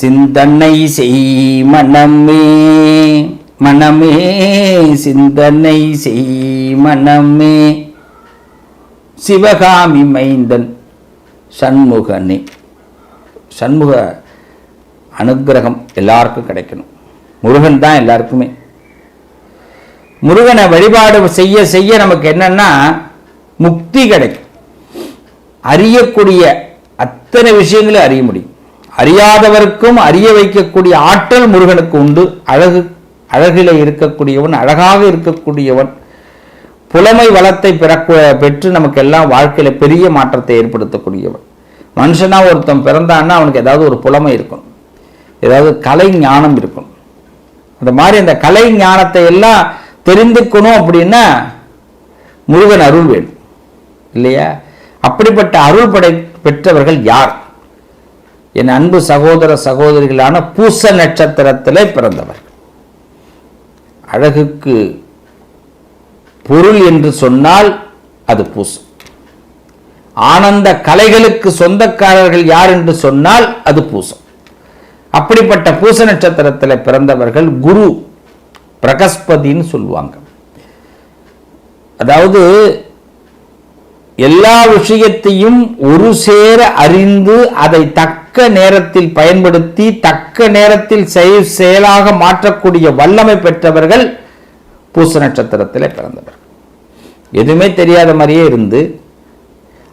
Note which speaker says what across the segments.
Speaker 1: சிந்தனை செய் மனமே மனமே சிந்தனை செய் மனமே. சிவகாமி மைந்தன் சண்முகனே. சண்முக அனுக்கிரகம் எல்லாருக்கும் கிடைக்கணும். முருகன் தான் எல்லாருக்குமே. முருகனை வழிபாடு செய்ய செய்ய நமக்கு என்னன்னா முக்தி கிடைக்கும். அறியக்கூடிய அத்தனை விஷயங்களும் அறிய முடியும். அறியாதவருக்கும் அறிய வைக்கக்கூடிய ஆற்றல் முருகனுக்கு உண்டு. அழகு அழகிலே இருக்கக்கூடியவன் அழகாக இருக்கக்கூடியவன் புலமை வளத்தை பிறக்க பெற்று நமக்கு எல்லாம் வாழ்க்கையில் பெரிய மாற்றத்தை ஏற்படுத்தக்கூடியவன். மனுஷனாக ஒருத்தன் பிறந்தான்னா அவனுக்கு ஏதாவது ஒரு புலமை இருக்கும். ஏதாவது கலை ஞானம் இருக்கும். அந்த மாதிரி அந்த கலை ஞானத்தை எல்லாம் தெரிந்துக்கணும் அப்படின்னா முருகன் அருள் வேணும். இல்லையா? அப்படிப்பட்ட அருள் படை பெற்றவர்கள் யார்? என் அன்பு சகோதர சகோதரிகளான பூச நட்சத்திரத்திலே பிறந்தவர். அழகுக்கு பொருள் என்று சொன்னால் அது பூசம் ஆனந்த கலைகளுக்கு சொந்தக்காரர்கள் யார் என்று சொன்னால் அது பூசம் அப்படிப்பட்ட பூச நட்சத்திரத்தில் பிறந்தவர்கள் குரு பிரகஸ்பதின்னு சொல்லுவாங்க. அதாவது எல்லா விஷயத்தையும் ஒரு சேர அறிந்து அதை தக்க நேரத்தில் பயன்படுத்தி தக்க நேரத்தில் செய்- செயலாக மாற்றக்கூடிய வல்லமை பெற்றவர்கள் பூச நட்சத்திரத்தில் பிறந்தவர். எதுவுமே தெரியாத மாதிரியே இருந்து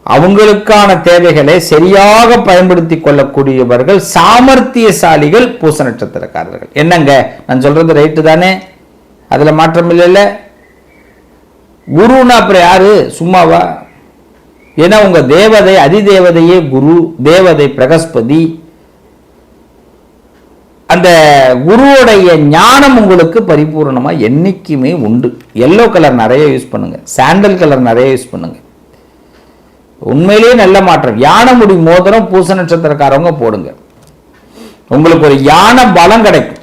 Speaker 1: அவங்களுக்கான தேவைகளை சரியாக பயன்படுத்தி கொள்ளக்கூடியவர்கள் சாமர்த்தியசாலிகள் பூச நட்சத்திரக்காரர்கள். என்னங்க? நான் சொல்றது ரைட்டு தானே? அதுல மாற்றம் இல்லைல்ல? குருன்னா அப்புறம் யாரு? சும்மாவா? ஏன்னா உங்க தேவதை அதிதேவதையே குரு தேவதை பிரகஸ்பதி. அந்த குருவோடைய ஞானம் உங்களுக்கு பரிபூர்ணமாக என்னைக்குமே உண்டு. எல்லோ கலர் நிறைய யூஸ் பண்ணுங்க. சாண்டல் கலர் நிறைய யூஸ் பண்ணுங்க. உண்மையிலேயே நல்ல மாற்றம். யானை முடி மோதிரம் பூச நட்சத்திரக்காரவங்க போடுங்க. உங்களுக்கு ஒரு யானை பலம் கிடைக்கும்.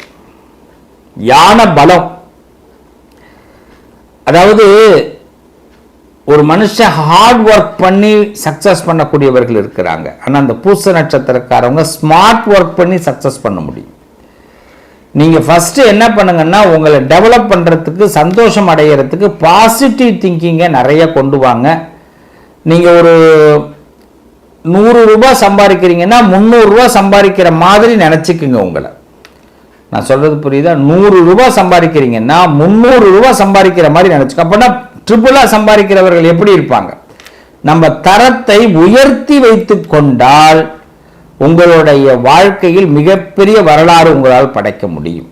Speaker 1: யானை பலம். அதாவது ஒரு மனுஷன் ஹார்ட் ஒர்க் பண்ணி சக்ஸஸ் பண்ணக்கூடியவர்கள் இருக்கிறாங்க. ஆனால் அந்த பூச நட்சத்திரக்காரவங்க ஸ்மார்ட் ஒர்க் பண்ணி சக்ஸஸ் பண்ண முடியும். நீங்கள் ஃபஸ்ட்டு என்ன பண்ணுங்கன்னா உங்களை டெவலப் பண்ணுறதுக்கு சந்தோஷம் அடைகிறதுக்கு பாசிட்டிவ் திங்கிங்கை நிறைய கொண்டு வாங்க. நீங்கள் ஒரு நூறு ரூபா சம்பாதிக்கிறீங்கன்னா முந்நூறுரூவா சம்பாதிக்கிற மாதிரி நினச்சிக்குங்க உங்களை. நான் சொல்றது புரியுதா? நூறு ரூபாய் சம்பாதிக்கிறீங்கன்னா முந்நூறு ரூபாய் சம்பாதிக்கிற மாதிரி நினச்சிக்க. அப்படின்னா ட்ரிபிளா சம்பாதிக்கிறவர்கள் எப்படி இருப்பாங்க? நம்ம தரத்தை உயர்த்தி வைத்து கொண்டால் உங்களுடைய வாழ்க்கையில் மிகப்பெரிய வரலாறு உங்களால் படைக்க முடியும்.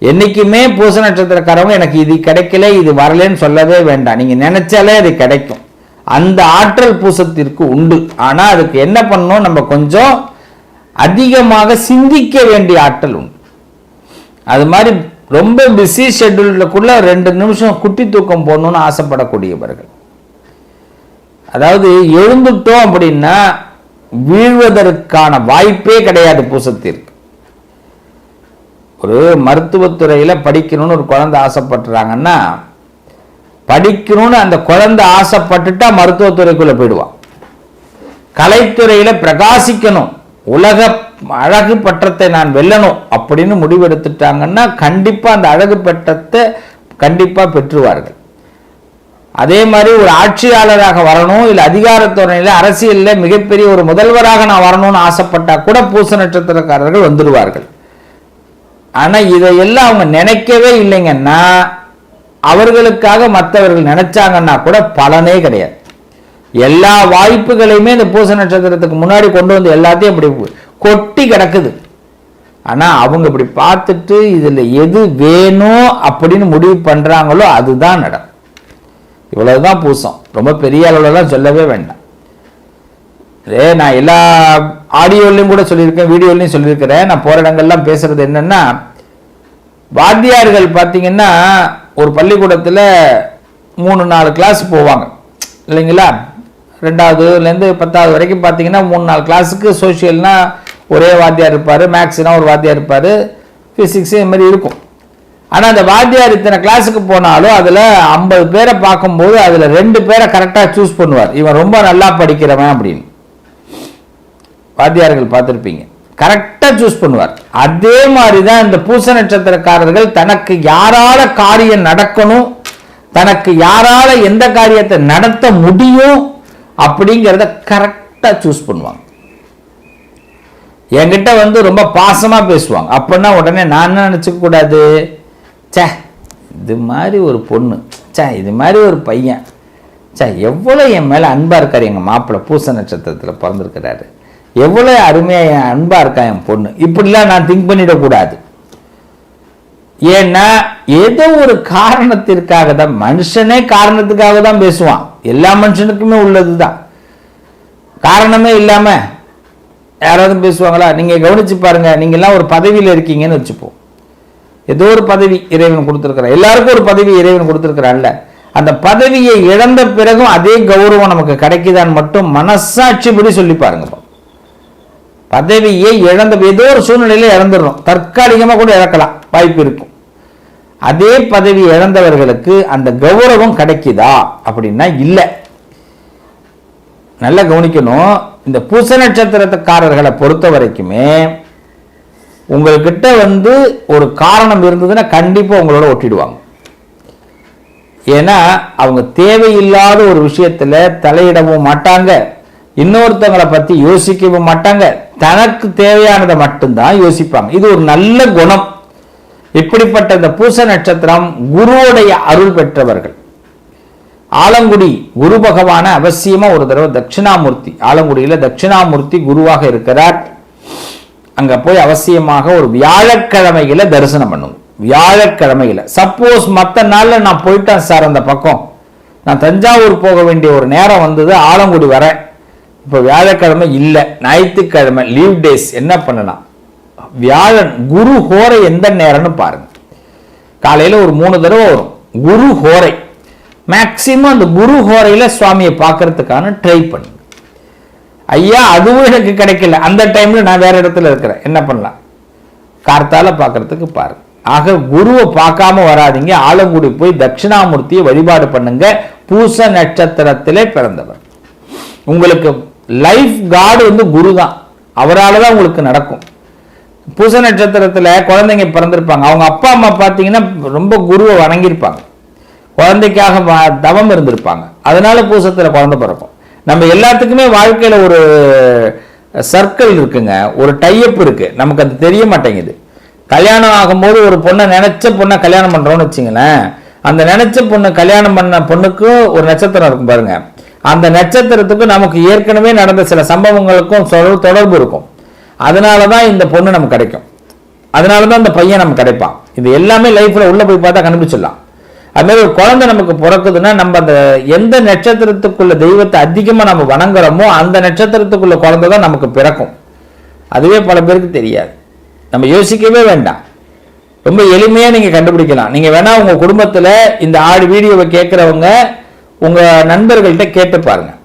Speaker 1: என்றைக்குமே பூச நட்சத்திரக்காரவங்க எனக்கு இது கிடைக்கல இது வரலன்னு சொல்லவே வேண்டாம். நீங்கள் நினைச்சாலே அது கிடைக்கும். அந்த ஆற்றல் பூசத்திற்கு உண்டு. ஆனால் அதுக்கு என்ன பண்ணணும்? நம்ம கொஞ்சம் அதிகமாக சிந்திக்க வேண்டிய ஆற்றல் உண்டு. அது மாதிரி ரொம்ப பிஸி ஷெட்யூலுக்குள்ள ரெண்டு நிமிஷம் குட்டி தூக்கம் போடணும்னு ஆசைப்படக்கூடியவர்கள். அதாவது எழுந்துட்டோம் அப்படின்னா வீழ்வதற்கான வாய்ப்பே கிடையாது பூசத்திற்கு. ஒரு மருத்துவத்துறையில படிக்கணும்னு ஒரு குழந்தை ஆசைப்படுறாங்கன்னா படிக்கணும்னு அந்த குழந்தை ஆசைப்பட்டுட்டா மருத்துவத்துறைக்குள்ளே போயிடுவான். கலைத்துறையில பிரகாசிக்கணும். உலக அழகு பட்டத்தை நான் வெல்லணும் அப்படின்னு முடிவெடுத்துட்டாங்கன்னா கண்டிப்பா அந்த அழகு பட்டத்தை கண்டிப்பா பெற்றுவார்கள். அதே மாதிரி ஒரு ஆட்சியாளராக வரணும் இல்ல அதிகாரத்துறையில அரசியல்ல மிகப்பெரிய ஒரு முதல்வராக நான் வரணும்னு ஆசைப்பட்டா கூட பூச நட்சத்திரக்காரர்கள் வந்துடுவார்கள். ஆனா இதையெல்லாம் அவங்க நினைக்கவே இல்லைங்கன்னா அவர்களுக்காக மற்றவர்கள் நினைச்சாங்கன்னா கூட பலனே கிடையாது. எல்லா வாய்ப்புகளையுமே இந்த பூச நட்சத்திரத்துக்கு முன்னாடி கொண்டு வந்து எல்லாத்தையும் இப்படி கொட்டி கிடக்குது. ஆனால் அவங்க இப்படி பார்த்துட்டு இதில் எது வேணும் அப்படின்னு முடிவு பண்ணுறாங்களோ அதுதான் நடக்கும் இவ்வளவுதான் பூசம். ரொம்ப பெரிய அளவுலலாம் சொல்லவே வேண்டாம். இதே நான் எல்லா ஆடியோலையும் கூட சொல்லியிருக்கேன் வீடியோலையும் சொல்லியிருக்கிறேன். நான் போகிற இடங்கள்லாம் பேசுகிறது என்னென்னா வாத்தியார்கள் பார்த்தீங்கன்னா ஒரு பள்ளிக்கூடத்தில் மூணு நாலு கிளாஸ் போவாங்க. இல்லைங்களா? ரெண்டாவதுலேருந்து பத்தாவது வரைக்கும் பார்த்தீங்கன்னா மூணு நாலு கிளாஸுக்கு சோஷியல்னால் ஒரே வாத்தியார் இருப்பார் மேக்ஸ்னால் ஒரு வாத்தியார் இருப்பார் ஃபிசிக்ஸு இது மாதிரி இருக்கும். ஆனால் அந்த வாத்தியார் இத்தனை கிளாஸுக்கு போனாலும் அதில் ஐம்பது பேரை பார்க்கும்போது அதில் ரெண்டு பேரை கரெக்டாக சூஸ் பண்ணுவார். இவன் ரொம்ப நல்லா படிக்கிறவன் அப்படின்னு. வாத்தியார்கள் பார்த்துருப்பீங்க. கரெக்டாக சூஸ் பண்ணுவார். அதே மாதிரி தான் இந்த பூச நட்சத்திரக்காரர்கள் தனக்கு யாரால காரியம் நடக்கணும் தனக்கு யாரால எந்த காரியத்தை நடத்த முடியும் அப்படிங்கிறத கரெக்டாக சூஸ் பண்ணுவாங்க. என்கிட்ட வந்து ரொம்ப பாசமாக பேசுவாங்க. அப்படின்னா உடனே நான் என்ன நினச்சிக்க கூடாது? ச்சே இது மாதிரி ஒரு பொண்ணு. ச்சே இது மாதிரி ஒரு பையன். ச்சே எவ்வளோ என் மேலே அன்பாக இருக்கார் எங்கள் மாப்பிள்ளை பூச நட்சத்திரத்தில் பிறந்திருக்கிறாரு. எவ்வளோ அருமையாக என் அன்பாக இருக்கா என் பொண்ணு. இப்படிலாம் நான் திங்க் பண்ணிடக்கூடாது. ஏன்னா ஏதோ ஒரு காரணத்திற்காக தான் மனுஷனே காரணத்துக்காக தான் பேசுவான். எல்லா மனுஷனுக்குமே உள்ளது தான் காரணமே இல்லாமல் யாராவது பேசுவாங்களா? நீங்க கவனிச்சு பாருங்க. நீங்க எல்லாம் ஒரு பதவியில் இருக்கீங்கன்னு வச்சுப்போம் ஏதோ ஒரு பதவி இறைவன் கொடுத்துருக்கிறான் எல்லாருக்கும் ஒரு பதவி இறைவன் கொடுத்துருக்குறான்ல. அந்த பதவியை இழந்த பிறகும் அதே கௌரவம் நமக்கு கிடைக்குதான்னு மட்டும் மனசாட்சிப்படி சொல்லி பாருங்க பதவியை இழந்த ஏதோ ஒரு சூழ்நிலையில இழந்துடுறோம் தற்காலிகமாக கூட இழக்கலாம் வாய்ப்பு இருக்கும். அதே பதவி இழந்தவர்களுக்கு அந்த கௌரவம் கிடைக்குதா? அப்படின்னா இல்லை. நல்லா கவனிக்கணும். இந்த பூச நட்சத்திரத்துக்காரர்களை பொறுத்த வரைக்குமே உங்கள்கிட்ட வந்து ஒரு காரணம் இருந்ததுன்னா கண்டிப்பா உங்களோட ஒட்டிடுவாங்க. ஏன்னா அவங்க தேவையில்லாத ஒரு விஷயத்துல தலையிடவும் மாட்டாங்க. இன்னொருத்தவங்களை பத்தி யோசிக்கவும் மாட்டாங்க. தனக்கு தேவையானதை மட்டும்தான் யோசிப்பாங்க. இது ஒரு நல்ல குணம். இப்படிப்பட்ட இந்த பூச நட்சத்திரம் குருவுடைய அருள் பெற்றவர்கள். ஆலங்குடி குரு பகவான அவசியமா ஒரு தடவை தட்சிணாமூர்த்தி ஆலங்குடியில தட்சிணாமூர்த்தி குருவாக இருக்கிறார். அங்க போய் அவசியமாக ஒரு வியாழக்கிழமையில தரிசனம் பண்ணுங்க வியாழக்கிழமையில. சப்போஸ் மற்ற நாள்ல நான் போயிட்டேன் சார் அந்த பக்கம். நான் தஞ்சாவூர் போக வேண்டிய ஒரு நேரம் வந்தது ஆலங்குடி வரேன் இப்போ வியாழக்கிழமை இல்லை ஞாயிற்றுக்கிழமை லீவ் டேஸ் என்ன பண்ணலாம்? வியாழன் குரு ஹோரை எந்த நேரம்னு பாருங்க. காலையில ஒரு மூணு தடவை வரும். குரு ஹோரை. மேக்சிமம் அந்த குரு ஹோரையில் சுவாமியை பார்க்கறதுக்கான ட்ரை பண்ணுங்க ஐயா அதுவும் எனக்கு கிடைக்கல. அந்த டைமில் நான் வேறு இடத்துல இருக்கிறேன். என்ன பண்ணலாம்? கார்த்தால பார்க்கறதுக்கு பாருங்க ஆக குருவை பார்க்காம வராதீங்க. ஆலங்குடி போய் தட்சிணாமூர்த்தியை வழிபாடு பண்ணுங்க. பூச நட்சத்திரத்திலே பிறந்தவர். உங்களுக்கு லைஃப் காடு வந்து குரு தான். அவரால் தான் உங்களுக்கு நடக்கும். பூச நட்சத்திரத்தில் குழந்தைங்க பிறந்திருப்பாங்க. அவங்க அப்பா அம்மா பார்த்தீங்கன்னா ரொம்ப குருவை வணங்கியிருப்பாங்க. குழந்தைக்காக தவம் இருந்திருப்பாங்க. அதனால பூசத்தில் குழந்தை பிறக்கும். நம்ம எல்லாத்துக்குமே வாழ்க்கையில் ஒரு சர்க்கிள் இருக்குங்க. ஒரு டைஅப் இருக்கு. நமக்கு அது தெரிய மாட்டேங்குது. கல்யாணம் ஆகும்போது ஒரு பொண்ணை நினைச்ச பொண்ணை கல்யாணம் பண்றோம்னு வச்சுங்களேன். அந்த நினைச்ச பொண்ணு கல்யாணம் பண்ண பொண்ணுக்கும் ஒரு நட்சத்திரம் இருக்கும் பாருங்க. அந்த நட்சத்திரத்துக்கும் நமக்கு ஏற்கனவே நடந்த சில சம்பவங்களுக்கும் தொடர்- தொடர்பு இருக்கும். அதனால தான் இந்த பொண்ணு நமக்கு கிடைக்கும். அதனால தான் இந்த பையன் நமக்கு கிடைப்பான். இது எல்லாமே லைஃப்பில் உள்ளே போய் பார்த்தா கண்டுபிடிச்சிடலாம். அதுமாதிரி ஒரு குழந்தை நமக்கு பிறக்குதுன்னா நம்ம அந்த எந்த நட்சத்திரத்துக்குள்ள தெய்வத்தை அதிகமாக நம்ம வணங்குறோமோ அந்த நட்சத்திரத்துக்குள்ள குழந்தை தான் நமக்கு பிறக்கும். அதுவே பல பேருக்கு தெரியாது. நம்ம யோசிக்கவே வேண்டாம். ரொம்ப எளிமையாக நீங்கள் கண்டுபிடிக்கலாம். நீங்கள் வேணால் உங்கள் குடும்பத்தில் இந்த ஆடு வீடியோவை கேட்குறவங்க உங்கள் நண்பர்கள்ட்ட கேட்டு பாருங்கள்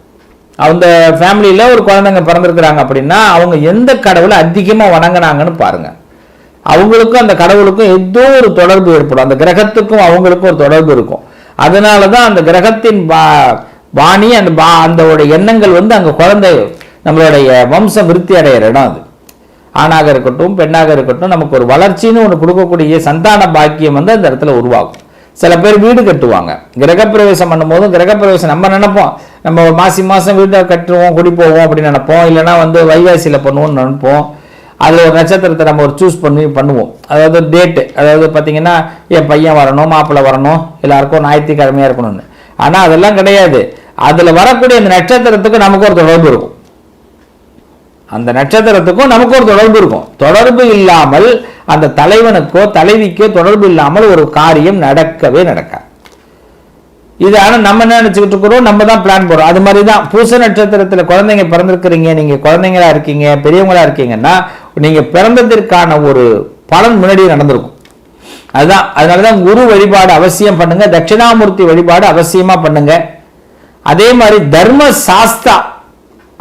Speaker 1: அந்த ஃபேமிலியில் ஒரு குழந்தைங்க பிறந்திருக்கிறாங்க அப்படின்னா அவங்க எந்த கடவுளை அதிகமாக வணங்குனாங்கன்னு பாருங்கள் அவங்களுக்கும் அந்த கடவுளுக்கும் ஏதோ ஒரு தொடர்பு ஏற்படும். அந்த கிரகத்துக்கும் அவங்களுக்கும் ஒரு தொடர்பு இருக்கும். அதனால தான் அந்த கிரகத்தின் பா- பாணி அந்த பா அந்த எண்ணங்கள் வந்து அங்கே குழந்தை நம்மளுடைய வம்சம் விருத்தி அடைகிற இடம் அது. ஆணாக இருக்கட்டும் பெண்ணாக இருக்கட்டும் நமக்கு ஒரு வளர்ச்சின்னு ஒன்று கொடுக்கக்கூடிய சந்தான பாக்கியம் வந்து அந்த இடத்துல உருவாகும். சில பேர் வீடு கட்டுவாங்க. கிரகப்பிரவேசம் பண்ணும்போதும் கிரகப்பிரவேசம் நம்ம நினைப்போம். நம்ம மாசி மாதம் வீட்டை கட்டுவோம் குடி போவோம் அப்படின்னு நினைப்போம். இல்லைன்னா வந்து வைகாசியில் பண்ணுவோம்னு நினைப்போம். அதில் ஒரு நட்சத்திரத்தை நம்ம ஒரு சூஸ் பண்ணி பண்ணுவோம். அதாவது டேட்டு அதாவது பார்த்தீங்கன்னா என் பையன் வரணும் மாப்பிள்ளை வரணும் எல்லாருக்கும் ஞாயிற்றுக்கிழமையாக இருக்கணும்னு. ஆனால் அதெல்லாம் கிடையாது. அதில் வரக்கூடிய அந்த நட்சத்திரத்துக்கு நமக்கு ஒரு தொடர்பு இருக்கும். அந்த நட்சத்திரத்துக்கும் நமக்கு ஒரு தொடர்பு இருக்கும். தொடர்பு இல்லாமல் அந்த தலைவனுக்கோ தலைவிக்கோ தொடர்பு இல்லாமல் ஒரு காரியம் நடக்கவே நடக்காது. இது ஆனால் நம்ம என்ன நினச்சிக்கிட்டு இருக்கிறோம்? நம்ம தான் பிளான் போடுறோம். அது மாதிரி தான் பூச நட்சத்திரத்தில் குழந்தைங்க பிறந்திருக்கிறீங்க. நீங்கள் குழந்தைங்களா இருக்கீங்க பெரியவங்களா இருக்கீங்கன்னா நீங்கள் பிறந்ததற்கான ஒரு பலன் முன்னாடியே நடந்திருக்கும். அதுதான். அதனாலதான் குரு வழிபாடு அவசியம் பண்ணுங்க. தட்சிணாமூர்த்தி வழிபாடு அவசியமாக பண்ணுங்க. அதே மாதிரி தர்ம சாஸ்தா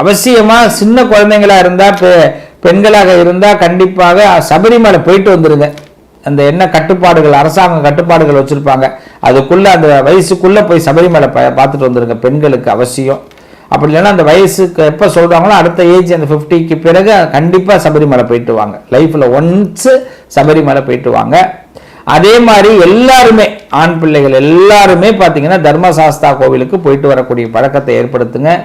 Speaker 1: அவசியமாக சின்ன குழந்தைங்களா இருந்தால் பெ- பெண்களாக இருந்தால் கண்டிப்பாக சபரிமலை போயிட்டு வந்துருங்க. அந்த என்ன கட்டுப்பாடுகள் அரசாங்கம் கட்டுப்பாடுகள் வச்சுருப்பாங்க. அதுக்குள்ளே அந்த வயசுக்குள்ளே போய் சபரிமலை ப- பார்த்துட்டு வந்துருங்க. பெண்களுக்கு அவசியம். அப்படி இல்லைன்னா அந்த வயசுக்கு எப்போ சொல்கிறாங்களோ அடுத்த ஏஜ் அந்த ஃபிஃப்டிக்கு பிறகு கண்டிப்பாக சபரிமலை போயிட்டு வாங்க. லைஃப்பில் ஒன்ஸு சபரிமலை போயிட்டு வாங்க. அதே மாதிரி எல்லாருமே ஆண் பிள்ளைகள் எல்லாருமே பார்த்தீங்கன்னா தர்மசாஸ்தா கோவிலுக்கு போயிட்டு வரக்கூடிய பழக்கத்தை ஏற்படுத்துங்க.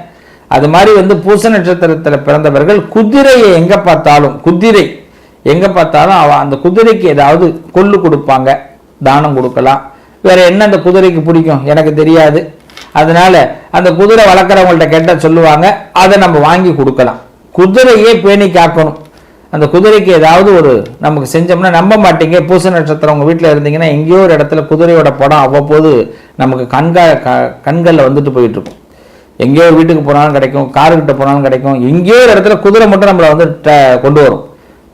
Speaker 1: அது மாதிரி வந்து பூச நட்சத்திரத்தில் பிறந்தவர்கள் குதிரையை எங்கே பார்த்தாலும் குதிரை எங்கே பார்த்தாலும் அவன் அந்த குதிரைக்கு ஏதாவது கொள்ளு கொடுப்பாங்க தானம் கொடுக்கலாம். வேற என்ன அந்த குதிரைக்கு பிடிக்கும்? எனக்கு தெரியாது. அதனால அந்த குதிரை வளர்க்குறவங்கள்ட்ட கேட்டால் சொல்லுவாங்க அதை நம்ம வாங்கி கொடுக்கலாம். குதிரையே பேணி காக்கணும். அந்த குதிரைக்கு ஏதாவது ஒரு நமக்கு செஞ்சோம்னா நம்ப மாட்டீங்க. பூச நட்சத்திரம் உங்கள் வீட்டில் இருந்தீங்கன்னா எங்கேயோ ஒரு இடத்துல குதிரையோட படம் அவ்வப்போது நமக்கு கண்கா க கண்களில் வந்துட்டு போயிட்டுருக்கும். எங்கேயோ ஒரு வீட்டுக்கு போனாலும் கிடைக்கும் காருக்கிட்ட போனாலும் கிடைக்கும். எங்கேயோ ஒரு இடத்துல குதிரை மட்டும் நம்மளை வந்து ட- கொண்டு வரும்.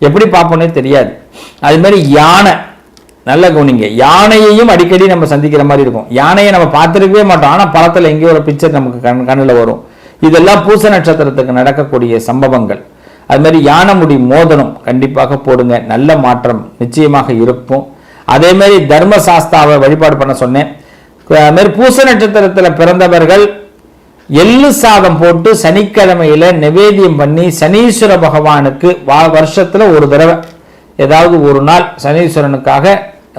Speaker 1: எப்படி பார்ப்போன்னே தெரியாது. அது மாதிரி யானை நல்ல கவனிங்க. யானையையும் அடிக்கடி நம்ம சந்திக்கிற மாதிரி இருக்கும். யானையை நம்ம பார்த்துருக்கவே மாட்டோம். ஆனால் படத்தில் எங்கேயோ ஒரு பிக்சர் நமக்கு கண் கண்ணில் வரும். இதெல்லாம் பூச நட்சத்திரத்துக்கு நடக்கக்கூடிய சம்பவங்கள். அது மாதிரி யானை முடி மோதனம் கண்டிப்பாக போடுங்க. நல்ல மாற்றம் நிச்சயமாக இருக்கும். அதே மாதிரி தர்மசாஸ்தாவை வழிபாடு பண்ண சொன்னேன். அது மாதிரி பூச நட்சத்திரத்தில் பிறந்தவர்கள் எள்ளு சாதம் போட்டு சனிக்கிழமையில நிவேதியம் பண்ணி சனீஸ்வர பகவானுக்கு வா வருஷத்துல ஒரு தடவை. ஏதாவது ஒரு நாள் சனீஸ்வரனுக்காக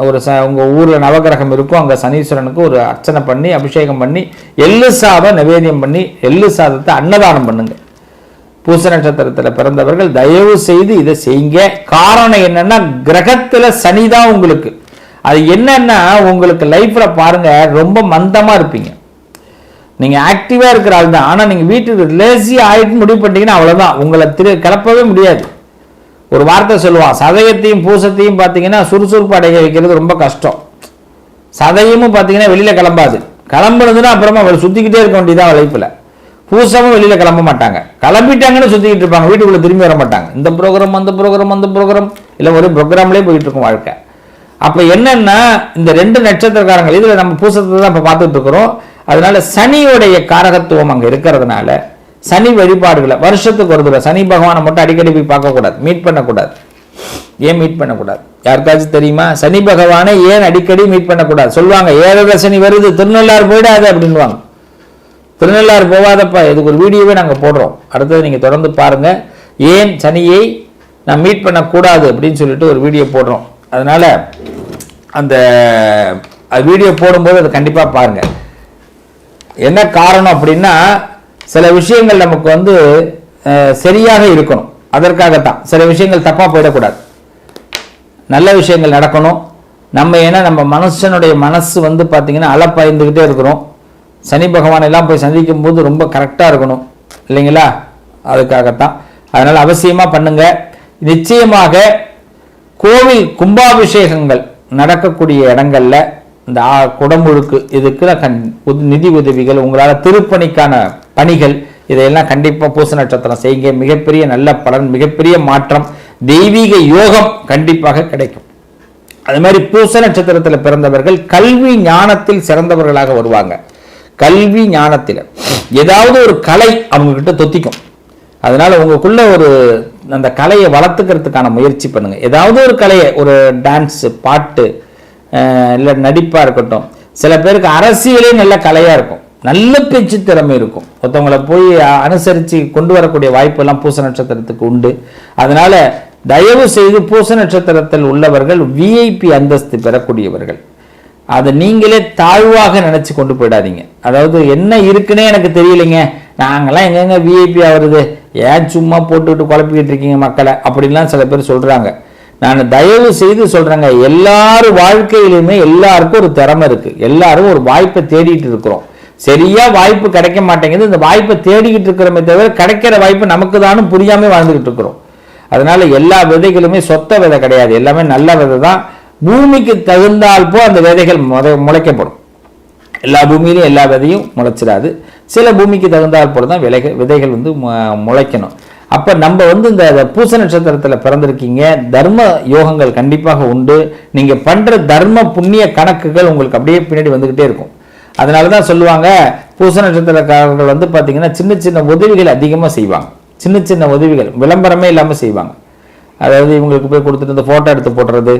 Speaker 1: ஒரு ச உங்க ஊர்ல நவகிரகம் இருக்கும் அங்க சனீஸ்வரனுக்கு ஒரு அர்ச்சனை பண்ணி அபிஷேகம் பண்ணி எள்ளு சாதம் நிவேதியம் பண்ணி எள்ளு சாதத்தை அன்னதானம் பண்ணுங்க. பூச நட்சத்திரத்துல பிறந்தவர்கள் தயவு செய்து இதை செய்யுங்க. காரணம் என்னன்னா கிரகத்துல சனி தான் உங்களுக்கு. அது என்னன்னா உங்களுக்கு லைஃப்ல பாருங்க ரொம்ப மந்தமா இருப்பீங்க. நீங்கள் ஆக்டிவாக இருக்கிற ஆள் தான் ஆனால் நீங்கள் வீட்டுக்கு லேசி ஆகிட்டு முடிவு பண்ணிட்டீங்கன்னா அவ்வளோதான் உங்களை திரு கிளப்பவே முடியாது. ஒரு வார்த்தை சொல்லுவான் சதயத்தையும் பூசத்தையும் பார்த்தீங்கன்னா சுறுசுறுப்பு அடைய வைக்கிறது ரொம்ப கஷ்டம். சதயமும் பார்த்தீங்கன்னா வெளியில் கிளம்பாது. கிளம்புனதுன்னா அப்புறமா அவளை சுற்றிக்கிட்டே இருக்க வேண்டியதான் லைஃப்ல பூசமும் வெளியில் கிளம்ப மாட்டாங்க. கிளம்பிட்டாங்கன்னு சுற்றிக்கிட்டு இருப்பாங்க. வீட்டுக்குள்ளே திரும்பி வர மாட்டாங்க. இந்த ப்ரோக்ராம் அந்த ப்ரோக்ராம் அந்த ப்ரோக்ராம் இல்லை ஒரு ப்ரோக்ராம்லேயே போயிட்டு இருக்கும் வாழ்க்கை. அப்போ என்னென்னா இந்த ரெண்டு நட்சத்திரக்காரங்க இதில் நம்ம பூசத்தை தான் இப்போ பார்த்துட்டு இருக்கிறோம். அதனால சனியுடைய காரகத்துவம் அங்க இருக்கிறதுனால சனி வழிபாடுகளை வருஷத்துக்கு ஒரு தடவை சனி பகவானை மட்டும் அடிக்கடி போய் பார்க்கக்கூடாது. மீட் பண்ணக்கூடாது. ஏன் மீட் பண்ணக்கூடாது? யாருக்காச்சும் தெரியுமா? சனி பகவானை ஏன் அடிக்கடி மீட் பண்ணக்கூடாது? சொல்லுவாங்க ஏழரை சனி வருது திருநள்ளாறு போயிடாது அப்படின்வாங்க திருநள்ளாறு போகாதப்பா இதுக்கு ஒரு வீடியோவே நாங்கள் போடுறோம். அடுத்தது நீங்கள் தொடர்ந்து பாருங்க. ஏன் சனியை நான் மீட் பண்ணக்கூடாது அப்படின்னு சொல்லிட்டு ஒரு வீடியோ போடுறோம். அதனால அந்த வீடியோ போடும்போது அதை கண்டிப்பாக பாருங்கள் என்ன காரணம் அப்படின்னா சில விஷயங்கள் நமக்கு வந்து சரியாக இருக்கணும். அதற்காகத்தான். சில விஷயங்கள் தப்பாக போயிடக்கூடாது. நல்ல விஷயங்கள் நடக்கணும். நம்ம ஏன்னா நம்ம மனுஷனுடைய மனசு வந்து பார்த்தீங்கன்னா அலப்பாய்ந்துக்கிட்டே இருக்கிறோம். சனி பகவானை எல்லாம் போய் சந்திக்கும் போது ரொம்ப கரெக்டாக இருக்கணும். இல்லைங்களா? அதுக்காகத்தான். அதனால் அவசியமாக பண்ணுங்க. நிச்சயமாக கோவில் கும்பாபிஷேகங்கள் நடக்கக்கூடிய இடங்கள்ல இந்த குடமுழுக்கு இதுக்கு கண் நிதி உதவிகள் உங்களால் திருப்பணிக்கான பணிகள் இதையெல்லாம் கண்டிப்பாக பூச நட்சத்திரம் செய்யுங்க. மிகப்பெரிய நல்ல பலன் மிகப்பெரிய மாற்றம் தெய்வீக யோகம் கண்டிப்பாக கிடைக்கும். அது மாதிரி பூச நட்சத்திரத்தில் பிறந்தவர்கள் கல்வி ஞானத்தில் சிறந்தவர்களாக வருவாங்க. கல்வி ஞானத்தில் ஏதாவது ஒரு கலை அவங்க கிட்ட தொத்திக்கும். அதனால உங்களுக்குள்ள ஒரு அந்த கலையை வளர்த்துக்கிறதுக்கான முயற்சி பண்ணுங்க. ஏதாவது ஒரு கலையை ஒரு டான்ஸு பாட்டு இல்லை நடிப்பாக இருக்கட்டும். சில பேருக்கு அரசியலே நல்ல கலையாக இருக்கும். நல்ல பேச்சு திறமை இருக்கும். ஒருத்தவங்களை போய் அனுசரித்து கொண்டு வரக்கூடிய வாய்ப்பெல்லாம் பூச நட்சத்திரத்துக்கு உண்டு. அதனால் தயவு செய்து பூச நட்சத்திரத்தில் உள்ளவர்கள் விஐபி அந்தஸ்து பெறக்கூடியவர்கள். அதை நீங்களே தாழ்வாக நினச்சி கொண்டு போயிடாதீங்க. அதாவது என்ன இருக்குன்னே எனக்கு தெரியலைங்க. நாங்களாம் எங்கெங்க விஐபி ஆகுறது ஏன் சும்மா போட்டுக்கிட்டு குழப்பிக்கிட்டு இருக்கீங்க மக்களை? அப்படின்லாம் சில பேர் சொல்கிறாங்க நான் தயவு செய்து சொல்கிறேங்க எல்லாரும் வாழ்க்கையிலுமே எல்லாருக்கும் ஒரு திறமை இருக்கு. எல்லாரும் ஒரு வாய்ப்பை தேடிட்டு இருக்கிறோம். சரியா வாய்ப்பு கிடைக்க மாட்டேங்குது. இந்த வாய்ப்பை தேடிக்கிட்டு இருக்கிறோமே தவிர கிடைக்கிற வாய்ப்பு நமக்கு தானும் புரியாமல் வாழ்ந்துக்கிட்டு இருக்கிறோம். அதனால எல்லா விதைகளுமே சொத்த விதை கிடையாது. எல்லாமே நல்ல விதை தான். பூமிக்கு தகுந்தால்போ அந்த விதைகள் முத முளைக்கப்படும். எல்லா பூமியிலையும் எல்லா விதையும் முளைச்சிடாது. சில பூமிக்கு தகுந்தால் போல தான் விலைகள் விதைகள் வந்து முளைக்கணும். அப்போ நம்ம வந்து இந்த பூச நட்சத்திரத்தில் பிறந்திருக்கீங்க. தர்ம யோகங்கள் கண்டிப்பாக உண்டு. நீங்கள் பண்ணுற தர்ம புண்ணிய கணக்குகள் உங்களுக்கு அப்படியே பின்னாடி வந்துக்கிட்டே இருக்கும். அதனால தான் சொல்லுவாங்க பூச நட்சத்திரக்காரர்கள் வந்து பார்த்தீங்கன்னா சின்ன சின்ன உதவிகள் அதிகமாக செய்வாங்க. சின்ன சின்ன உதவிகள் விளம்பரமே இல்லாமல் செய்வாங்க. அதாவது இவங்களுக்கு போய் கொடுத்துட்டு இந்த ஃபோட்டோ எடுத்து போடுறது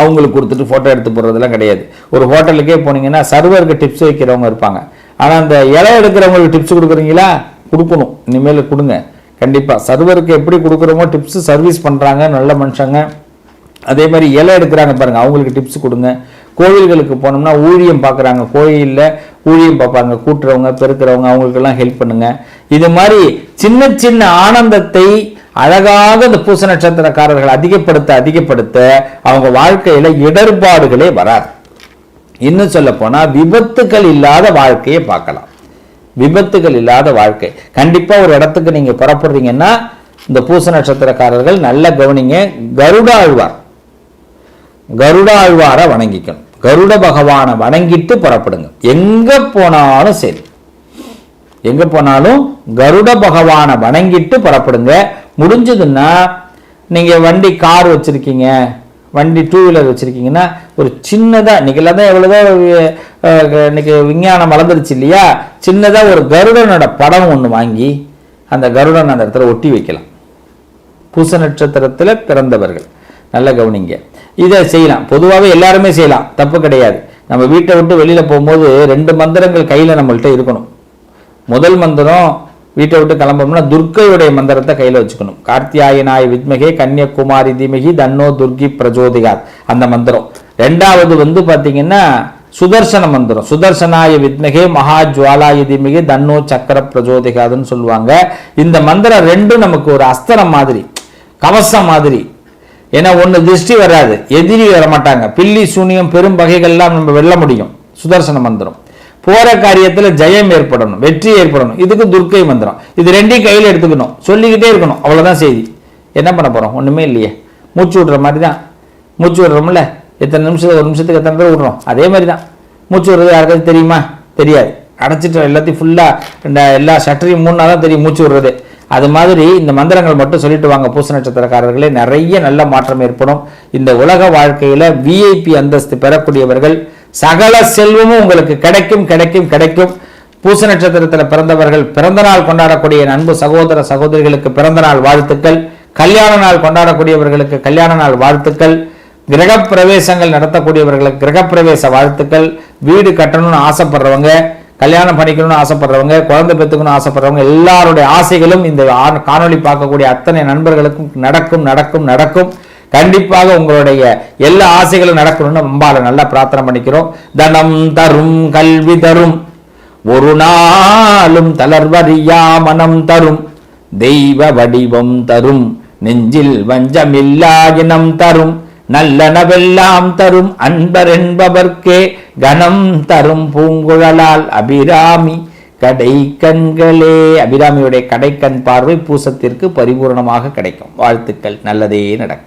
Speaker 1: அவங்களுக்கு கொடுத்துட்டு ஃபோட்டோ எடுத்து போடுறதெல்லாம் கிடையாது. ஒரு ஹோட்டலுக்கே போனீங்கன்னா சர்வருக்கு டிப்ஸ் வைக்கிறவங்க இருப்பாங்க. ஆனால் அந்த இலை எடுக்கிறவங்களுக்கு டிப்ஸ் கொடுக்குறீங்களா? கொடுக்கணும். இனிமேல் கொடுங்க. கண்டிப்பாக சர்வருக்கு எப்படி கொடுக்குறோமோ டிப்ஸ் சர்வீஸ் பண்ணுறாங்க நல்ல மனுஷங்க. அதே மாதிரி இலை எடுக்கிறாங்க பாருங்கள் அவங்களுக்கு டிப்ஸ் கொடுங்க. கோவில்களுக்கு போனோம்னா ஊழியம் பார்க்குறாங்க. கோயிலில் ஊழியம் பார்ப்பாங்க. கூட்டுறவங்க பெருக்கிறவங்க அவங்களுக்கெல்லாம் ஹெல்ப் பண்ணுங்கள் இது மாதிரி சின்ன சின்ன ஆனந்தத்தை அழகாக இந்த பூச நட்சத்திரக்காரர்கள் அதிகப்படுத்த அதிகப்படுத்த அவங்க வாழ்க்கையில் இடர்பாடுகளே வராது. இன்னும் சொல்ல போனால் விபத்துக்கள் இல்லாத வாழ்க்கையை பார்க்கலாம். விபத்துகள் இல்லாத வாழ்க்கை. கண்டிப்பா ஒரு இடத்துக்கு நீங்க புறப்படுறீங்கன்னா இந்த பூச நட்சத்திரக்காரர்கள் நல்ல கவனிங்க. கருட ஆழ்வார். கருட ஆழ்வாரை வணங்கிக்கணும். கருட பகவானை வணங்கிட்டு புறப்படுங்க. எங்க போனாலும் சரி. எங்க போனாலும் கருட பகவானை வணங்கிட்டு புறப்படுங்க. முடிஞ்சதுன்னா நீங்க வண்டி கார் வச்சிருக்கீங்க வண்டி டூ வீலர் வச்சிருக்கீங்கன்னா ஒரு சின்னதா இன்னைக்கு தான் எவ்வளோதான் இன்னைக்கு விஞ்ஞானம் வளர்ந்துருச்சு இல்லையா? சின்னதாக ஒரு கருடனோட படம் ஒன்று வாங்கி அந்த கருடன் அந்த இடத்துல ஒட்டி வைக்கலாம். பூச நட்சத்திரத்தில் பிறந்தவர்கள். நல்ல கவனிங்க. இதை செய்யலாம். பொதுவாகவே எல்லாருமே செய்யலாம். தப்பு கிடையாது. நம்ம வீட்டை விட்டு வெளியில் போகும்போது ரெண்டு மந்திரங்கள் கையில் நம்மள்ட்ட இருக்கணும். முதல் மந்திரம் வீட்டை விட்டு கிளம்புறோம்னா துர்க்கையுடைய மந்திரத்தை கையில் வச்சுக்கணும். கார்த்தியாயனாய் வித்மகே கன்னியகுமாரி தீமகி தன்னோ துர்கி பிரஜோதிகாத் அந்த மந்திரம். ரெண்டாவது வந்து பார்த்தீங்கன்னா சுதர்சன மந்திரம். சுதர்சனாய வித்மகே மகா ஜுவாலாய தீமகி தன்னோ சக்கர பிரஜோதிகாதுன்னு சொல்லுவாங்க. இந்த மந்திரம் ரெண்டும் நமக்கு ஒரு அஸ்திரம் மாதிரி கவசம் மாதிரி. ஏன்னா ஒன்று திருஷ்டி வராது எதிரி வர மாட்டாங்க பில்லி சூனியம் பெரும் வகைகள்லாம் நம்ம வெல்ல முடியும். சுதர்சன மந்திரம். போற காரியத்தில் ஜெயம் ஏற்படணும் வெற்றி ஏற்படணும். இதுக்கு துர்க்கை மந்திரம். இது ரெண்டையும் கையில் எடுத்துக்கணும். சொல்லிக்கிட்டே இருக்கணும். அவ்வளோதான் செய்தி. என்ன பண்ண போகிறோம் ஒன்றுமே இல்லையே. மூச்சு விடுற மாதிரி தான் மூச்சு விடுறோம்ல? எத்தனை நிமிஷத்துக்கு ஒரு நிமிஷத்துக்கு எத்தனை தடவை விடுறோம் அதே மாதிரி தான் மூச்சு விடுறது யாருக்காவது தெரியுமா? தெரியாது. அடைச்சிட்டு எல்லாத்தையும் ஃபுல்லாக இந்த எல்லா ஷட்டரையும் மூணு தான் தெரியும் மூச்சு விடுறது. அது மாதிரி இந்த மந்திரங்கள் மட்டும் சொல்லிட்டு வாங்க பூச நட்சத்திரக்காரர்களே. நிறைய நல்ல மாற்றம் ஏற்படும். இந்த உலக வாழ்க்கையில் விஐபி அந்தஸ்து பெறக்கூடியவர்கள் சகல செல்வமும் உங்களுக்கு கிடைக்கும் கிடைக்கும் கிடைக்கும். பூச நட்சத்திரத்தில் பிறந்தவர்கள் பிறந்த நாள் கொண்டாடக்கூடிய நண்பு அன்பு சகோதர சகோதரிகளுக்கு பிறந்த நாள் வாழ்த்துக்கள். கல்யாண நாள் கொண்டாடக்கூடியவர்களுக்கு கல்யாண நாள் வாழ்த்துக்கள். கிரகப்பிரவேசங்கள் நடத்தக்கூடியவர்களுக்கு கிரகப்பிரவேச வாழ்த்துக்கள். வீடு கட்டணும்னு ஆசைப்படுறவங்க கல்யாணம் பண்ணிக்கணும்னு ஆசைப்படுறவங்க குழந்தை பெற்றுக்கணும்னு ஆசைப்படுறவங்க எல்லாருடைய ஆசைகளும் இந்த காணொலி காணொளி பார்க்கக்கூடிய அத்தனை நண்பர்களுக்கும் நடக்கும் நடக்கும் நடக்கும். கண்டிப்பாக உங்களுடைய எல்லா ஆசைகளும் நடக்கணும்னு அம்பால நல்லா பிரார்த்தனை பண்ணிக்கிறோம். தனம் தரும் கல்வி தரும். ஒரு நாளும் தளர்வறியா மனம் தரும். தெய்வ வடிவம் தரும். நெஞ்சில் வஞ்சமில்லா இனம் தரும். நல்லனவெல்லாம் தரும் அன்பர் என்பவர்க்கே கணம் தரும் பூங்குழலால் அபிராமி. கடை கண்களே அபிராமியுடைய கடைக்கண் பார்வை பூசத்திற்கு பரிபூரணமாக கிடைக்கும். வாழ்த்துக்கள். நல்லதே நடக்கும்.